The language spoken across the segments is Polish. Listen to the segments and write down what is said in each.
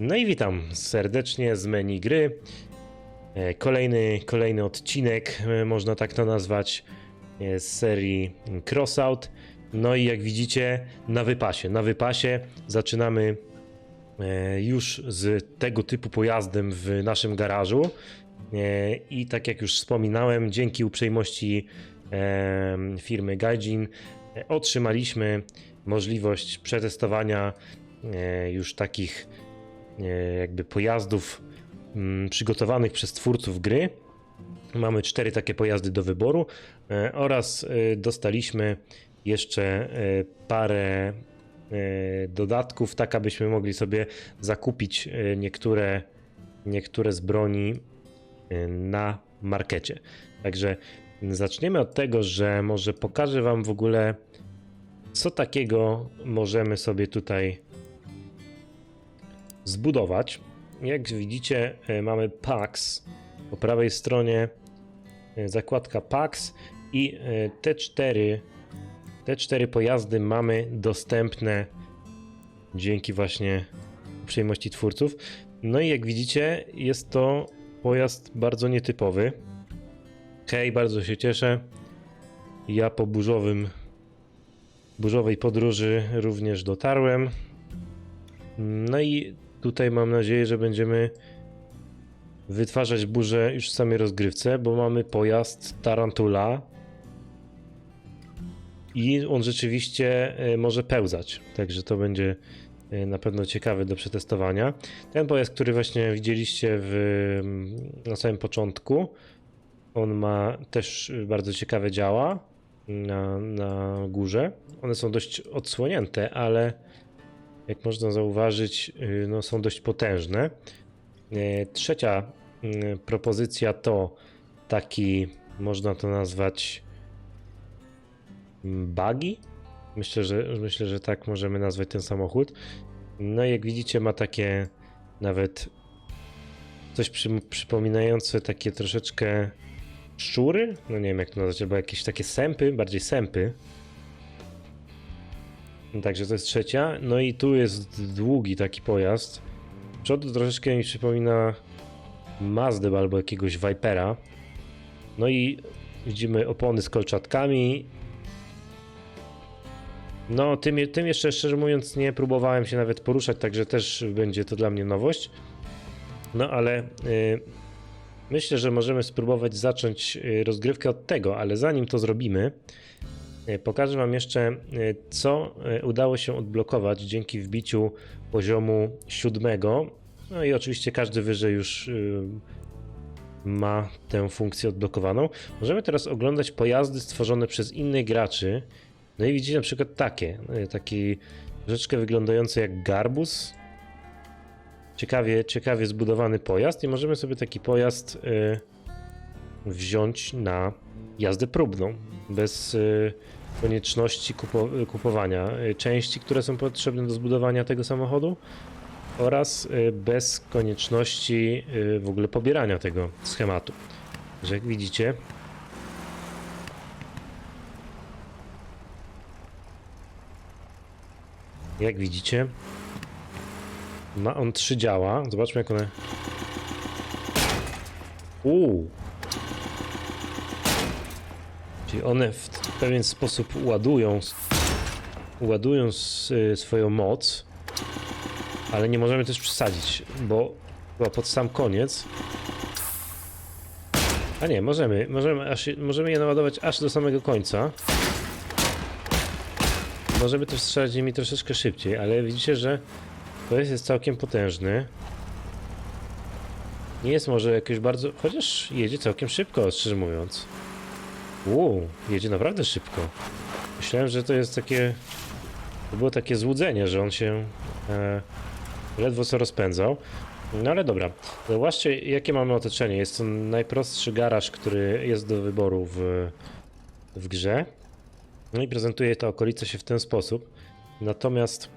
No i witam serdecznie z menu gry. E, Kolejny, kolejny odcinek, e, można tak to nazwać, e, z serii Crossout. No i jak widzicie, na wypasie. Na wypasie zaczynamy już z tego typu pojazdem w naszym garażu. I tak jak już wspominałem, dzięki uprzejmości firmy Gaijin otrzymaliśmy możliwość przetestowania już takich jakby pojazdów mm, przygotowanych przez twórców gry. Mamy cztery takie pojazdy do wyboru e, oraz e, dostaliśmy jeszcze e, parę e, dodatków, tak abyśmy mogli sobie zakupić e, niektóre, niektóre z broni e, na markecie. Także zaczniemy od tego, że może pokażę Wam w ogóle, co takiego możemy sobie tutaj zbudować. Jak widzicie, e, mamy PAX. Po prawej stronie e, zakładka PAX i e, te cztery, te cztery pojazdy mamy dostępne dzięki właśnie uprzejmości twórców. No i jak widzicie, jest to pojazd bardzo nietypowy. Hej, bardzo się cieszę. Ja po burzowym, burzowej podróży również dotarłem. No i tutaj mam nadzieję, że będziemy wytwarzać burzę już w samej rozgrywce, bo mamy pojazd Tarantula i on rzeczywiście e, może pełzać, także to będzie e, na pewno ciekawe do przetestowania. Ten pojazd, który właśnie widzieliście w, na samym początku, on ma też bardzo ciekawe działa na, na górze. One są dość odsłonięte, ale jak można zauważyć, y, no, są dość potężne. E, Trzecia y, propozycja to taki, można to nazwać mm, buggy. Myślę, że myślę, że tak możemy nazwać ten samochód. No i jak widzicie, ma takie nawet coś przy, przypominające takie troszeczkę szczury. No nie wiem jak to nazwać, albo jakieś takie sępy, bardziej sępy. Także to jest trzecia. No i tu jest długi taki pojazd. Przodu troszeczkę mi przypomina Mazdę albo jakiegoś Vipera. No i widzimy opony z kolczatkami. No, tym, tym jeszcze szczerze mówiąc nie próbowałem się nawet poruszać, także też będzie to dla mnie nowość. No ale y, myślę, że możemy spróbować zacząć y, rozgrywkę od tego, ale zanim to zrobimy, Pokażę Wam jeszcze, e, co e, udało się odblokować dzięki wbiciu poziomu siódmego. No i oczywiście każdy wyżej już y, ma tę funkcję odblokowaną. Możemy teraz oglądać pojazdy stworzone przez innych graczy. No i widzicie na przykład takie, e, taki troszeczkę wyglądający jak garbus. Ciekawie, ciekawie zbudowany pojazd i możemy sobie taki pojazd wziąć na jazdę próbną, bez y, konieczności kupo, kupowania y, części, które są potrzebne do zbudowania tego samochodu oraz y, bez konieczności w ogóle pobierania tego schematu. Że jak widzicie, jak widzicie, ma on trzy działa. Zobaczmy jak one. Uuu. Czyli one w pewien sposób ładują, ładują y, swoją moc, ale nie możemy też przesadzić, bo chyba pod sam koniec. A nie, możemy, możemy, aż, możemy je naładować aż do samego końca. Możemy też strzelać nimi troszeczkę szybciej, ale widzicie, że to jest, jest całkiem potężny. Nie jest może jakoś bardzo, chociaż jedzie całkiem szybko, szczerze mówiąc. Uuu, jedzie naprawdę szybko. Myślałem, że to jest takie. To było takie złudzenie, że on się e, ledwo co rozpędzał. No ale dobra. Zobaczcie, jakie mamy otoczenie. Jest to najprostszy garaż, który jest do wyboru w, w grze. No i prezentuje ta okolica się w ten sposób. Natomiast.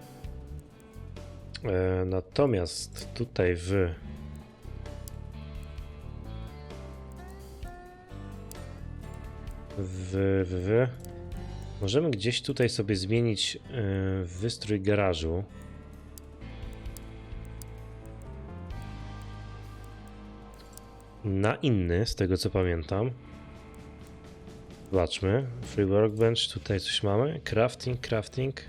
E, natomiast tutaj w. W, w, w. Możemy gdzieś tutaj sobie zmienić yy, wystrój garażu. Na inny, z tego co pamiętam. Zobaczmy. Free workbench, tutaj coś mamy. Crafting, crafting.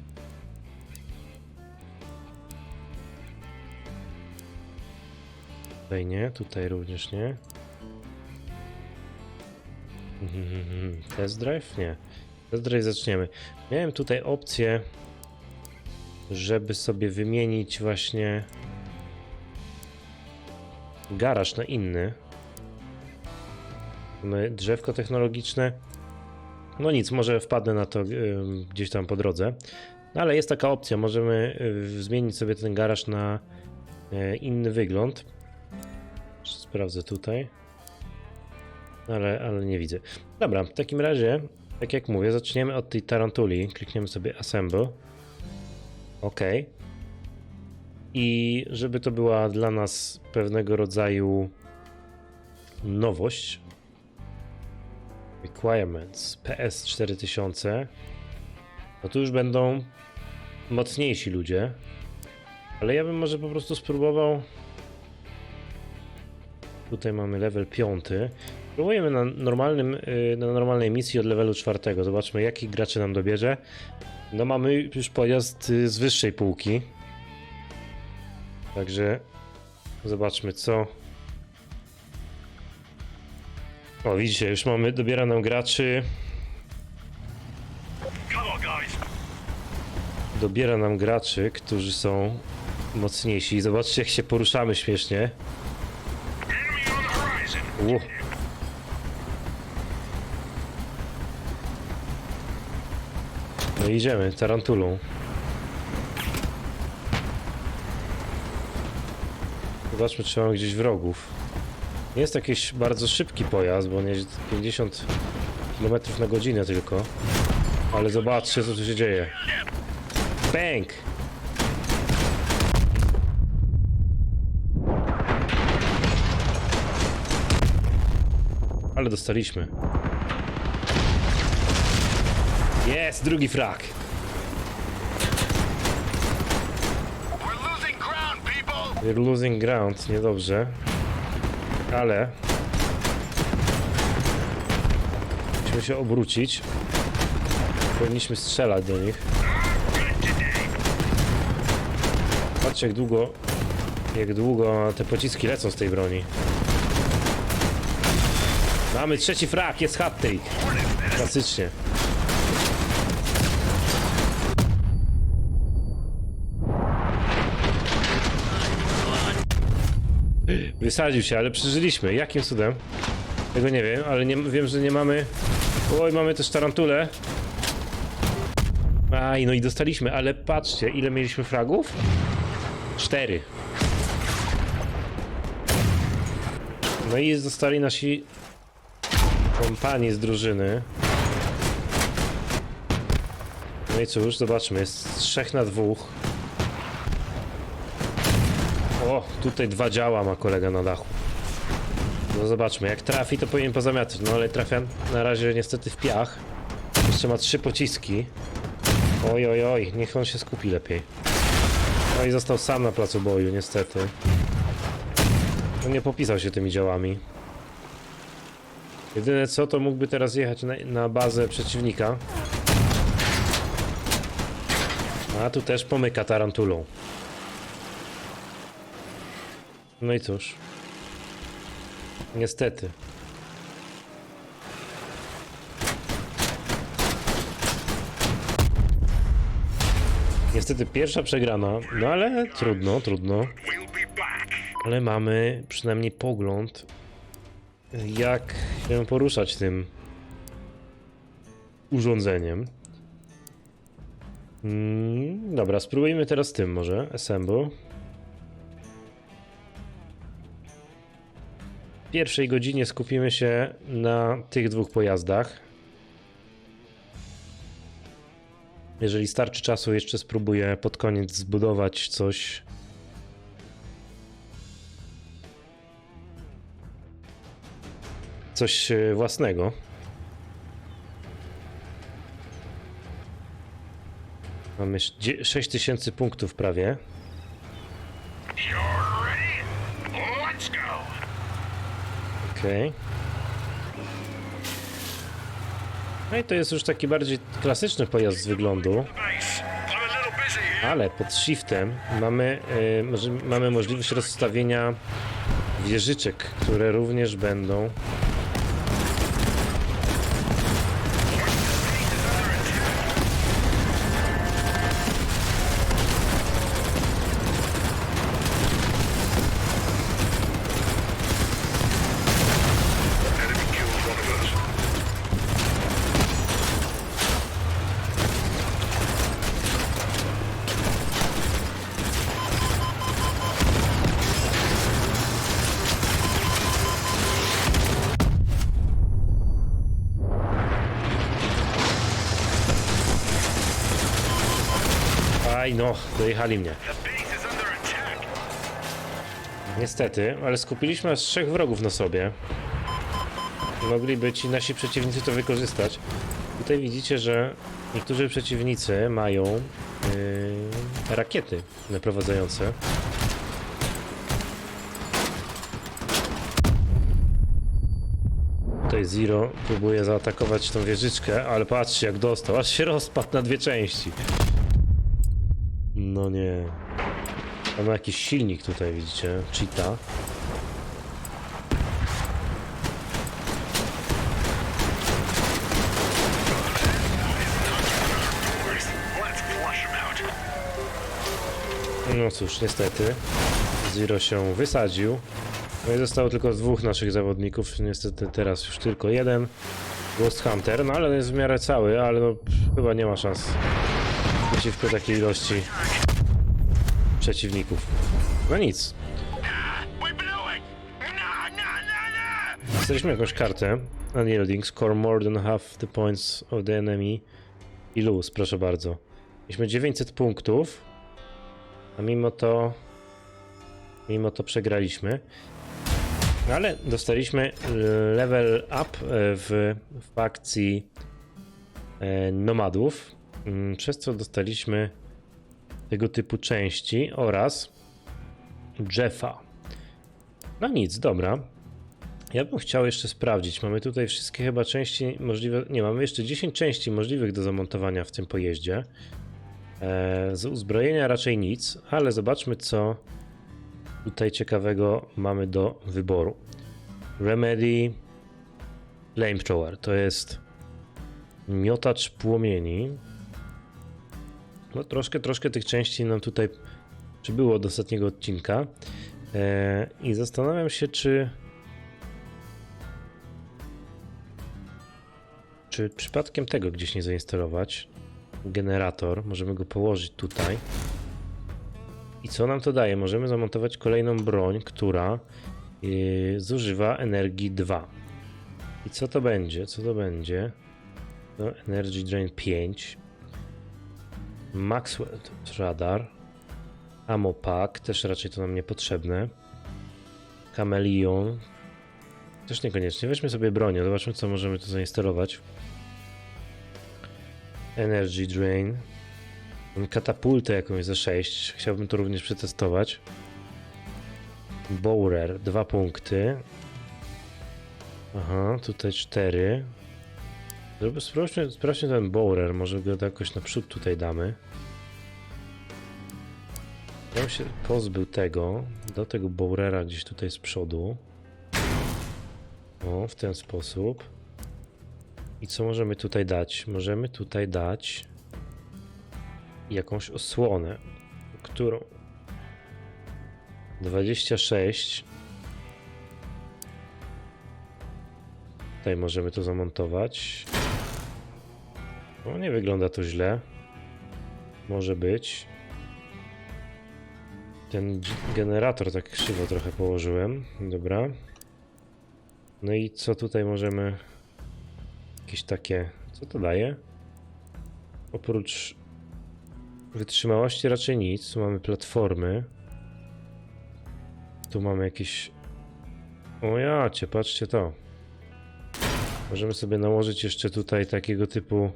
Tutaj nie, tutaj również nie. Test drive? Nie. Test drive zaczniemy. Miałem tutaj opcję, żeby sobie wymienić właśnie garaż na inny. Mamy drzewko technologiczne. No nic, może wpadnę na to y, gdzieś tam po drodze. No ale jest taka opcja, możemy y, zmienić sobie ten garaż na y, inny wygląd. Sprawdzę tutaj. Ale, ale nie widzę. Dobra, w takim razie, tak jak mówię, zaczniemy od tej tarantuli. Klikniemy sobie Assemble. OK. I żeby to była dla nas pewnego rodzaju nowość. Requirements PS 4000. No tu już będą mocniejsi ludzie. Ale ja bym może po prostu spróbował. Tutaj mamy level 5. Spróbujemy na, normalnym, y, na normalnej misji od levelu 4. Zobaczmy, jakich graczy nam dobierze. No mamy już pojazd y, z wyższej półki. Także zobaczmy co. O, widzicie, już mamy, dobiera nam graczy. Dobiera nam graczy, którzy są mocniejsi. Zobaczcie, jak się poruszamy śmiesznie. U. No idziemy, tarantulą. Zobaczmy, czy mamy gdzieś wrogów. Nie jest jakiś bardzo szybki pojazd, bo jeździ 50 km na godzinę tylko. Ale zobaczcie, co tu się dzieje. Bang! Ale dostaliśmy. Jest, drugi frak. We're losing ground, niedobrze. Ale... Musimy się obrócić. Powinniśmy strzelać do nich. Patrzcie jak długo... Jak długo te pociski lecą z tej broni. Mamy trzeci frak, jest hat-trick. Klasycznie. Wysadził się, ale przeżyliśmy. Jakim cudem? Tego nie wiem, ale nie, wiem, że nie mamy... Oj, mamy też tarantulę. Aj, no i dostaliśmy, ale patrzcie, ile mieliśmy fragów? Cztery. No i zostali nasi kompani z drużyny. No i cóż, zobaczmy, jest trzech na dwóch. O, tutaj dwa działa ma kolega na dachu. No zobaczmy, jak trafi to powinien pozamiatać, no ale trafia na razie niestety w piach. Jeszcze ma trzy pociski. Oj, oj, oj, niech on się skupi lepiej. No i został sam na placu boju, niestety. No nie popisał się tymi działami. Jedyne co, to mógłby teraz jechać na, na bazę przeciwnika. A tu też pomyka tarantulą. No i cóż. Niestety. Niestety pierwsza przegrana, no ale trudno, trudno. Ale mamy przynajmniej pogląd, jak się poruszać tym urządzeniem. Mm, dobra, spróbujmy teraz tym może. Assemble. W pierwszej godzinie skupimy się na tych dwóch pojazdach. Jeżeli starczy czasu, jeszcze spróbuję pod koniec zbudować coś coś e, własnego. Mamy dzie- 6000 punktów prawie. Okej. No i to jest już taki bardziej klasyczny pojazd z wyglądu, ale pod shiftem mamy, może, mamy możliwość rozstawienia wieżyczek, które również będą Aj no, dojechali mnie. Niestety, ale skupiliśmy aż trzech wrogów na sobie. Mogliby ci nasi przeciwnicy to wykorzystać. Tutaj widzicie, że niektórzy przeciwnicy mają yy, rakiety naprowadzające. Tutaj Zero próbuje zaatakować tą wieżyczkę, ale patrzcie jak dostał, aż się rozpadł na dwie części. No nie. On ma jakiś silnik tutaj, widzicie? Out. No cóż, niestety. Zero się wysadził. No i zostało tylko dwóch naszych zawodników. Niestety teraz już tylko jeden. Ghost Hunter, no ale jest w miarę cały, ale no pff, chyba nie ma szans przeciwko takiej ilości przeciwników. No nic. Dostaliśmy jakąś kartę. Unyielding, score more than half the points of the enemy i lose, proszę bardzo. Mieliśmy 900 punktów, a mimo to mimo to przegraliśmy. No ale dostaliśmy level up e, w fakcji e, nomadów, przez co dostaliśmy tego typu części oraz Jeffa. No nic, dobra. Ja bym chciał jeszcze sprawdzić. Mamy tutaj wszystkie chyba części możliwe. Nie, mamy jeszcze 10 części możliwych do zamontowania w tym pojeździe. E, z uzbrojenia raczej nic, ale zobaczmy, co tutaj ciekawego mamy do wyboru. Remedy Flamethrower to jest miotacz płomieni. No troszkę, troszkę tych części nam tutaj przybyło do ostatniego odcinka. E, I zastanawiam się, czy Czy przypadkiem tego gdzieś nie zainstalować? Generator, możemy go położyć tutaj. I co nam to daje? Możemy zamontować kolejną broń, która yy, zużywa energii 2. I co to będzie? Co to będzie? No, Energy Drain 5. Maxwell to jest radar. Ammo Pack, też raczej to nam niepotrzebne. Chameleon, też niekoniecznie. Weźmy sobie bronię, zobaczmy co możemy tu zainstalować. Energy Drain. Katapultę jakąś za 6. Chciałbym to również przetestować. Bowler, dwa punkty. Aha, tutaj 4. Sprawdźmy, sprawdźmy ten Bowler, może go jakoś naprzód tutaj damy. Ja bym się pozbył tego, do tego Bowlera gdzieś tutaj z przodu. O, w ten sposób. I co możemy tutaj dać? Możemy tutaj dać jakąś osłonę, którą 26 Tutaj możemy to zamontować. O, nie wygląda to źle. Może być. Ten generator tak krzywo trochę położyłem. Dobra. No i co tutaj możemy. Jakieś takie. Co to daje? Oprócz wytrzymałości raczej nic. Tu mamy platformy. Tu mamy jakieś. O jacie, patrzcie to. Możemy sobie nałożyć jeszcze tutaj takiego typu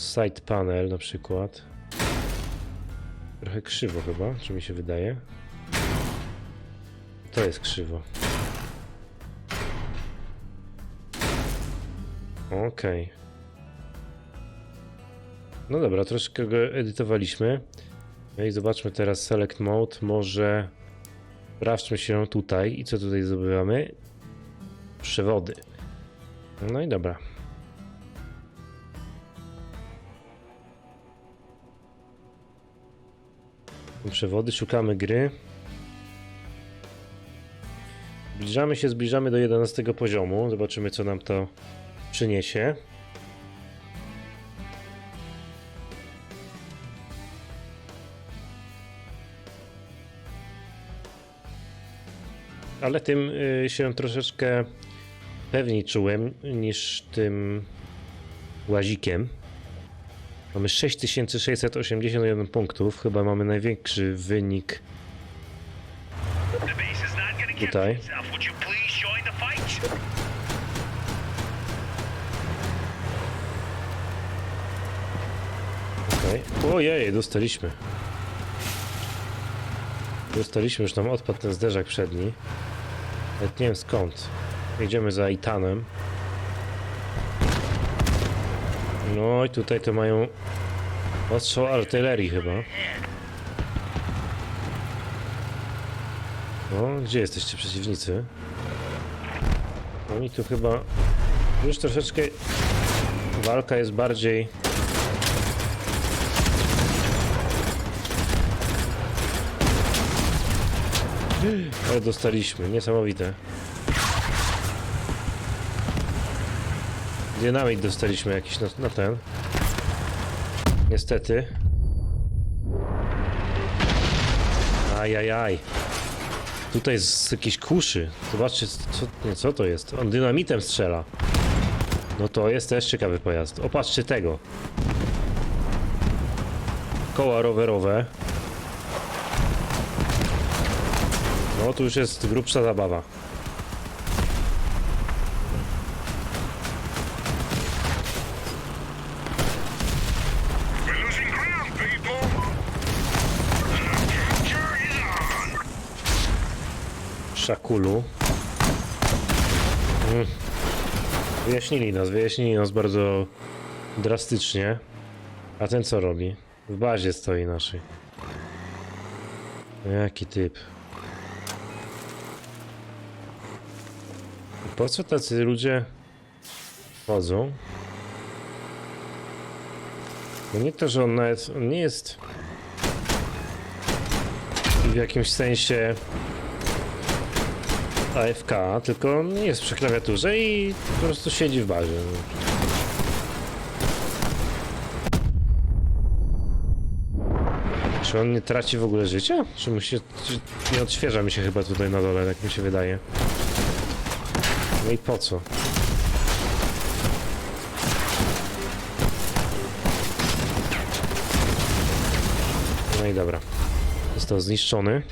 side panel na przykład. Trochę krzywo chyba, czy mi się wydaje. To jest krzywo. Okej. Okay. No dobra, troszkę go edytowaliśmy. No i zobaczmy teraz Select Mode. Może sprawdźmy się tutaj i co tutaj zdobywamy? Przewody. No i dobra, Przewody, szukamy gry. Zbliżamy się, zbliżamy do 11 poziomu. Zobaczymy, co nam to przyniesie. Ale tym y, się troszeczkę pewniej czułem niż tym łazikiem. Mamy 6681 punktów. Chyba mamy największy wynik Tutaj. Okej. Ojej, dostaliśmy. Dostaliśmy, już nam odpadł ten zderzak przedni. Nawet nie wiem skąd. Jedziemy za Itanem. No i tutaj to mają ostrzał artylerii chyba. No, gdzie jesteście przeciwnicy? Oni tu chyba... Już troszeczkę walka jest bardziej Ale dostaliśmy, niesamowite. Dynamit dostaliśmy jakiś na, na ten. Niestety. Ajajaj. Tutaj z jakieś kuszy. Zobaczcie, co, nie, co to jest. On dynamitem strzela. No to jest też ciekawy pojazd. Opatrzcie tego. Koła rowerowe. No tu już jest grubsza zabawa. We're losing ground, people. The capture is on. Szakulu. Mm. Wyjaśnili nas, wyjaśnili nas bardzo drastycznie. A ten co robi? W bazie stoi naszej. Jaki typ. Po co tacy ludzie chodzą? No nie to, że on nawet on nie jest w jakimś sensie AFK, tylko nie jest przy klawiaturze i po prostu siedzi w barze. Czy on nie traci w ogóle życia? Czy mu się. Czy nie odświeża mi się chyba tutaj na dole, tak mi się wydaje. No i po co? No i dobra. Został zniszczony.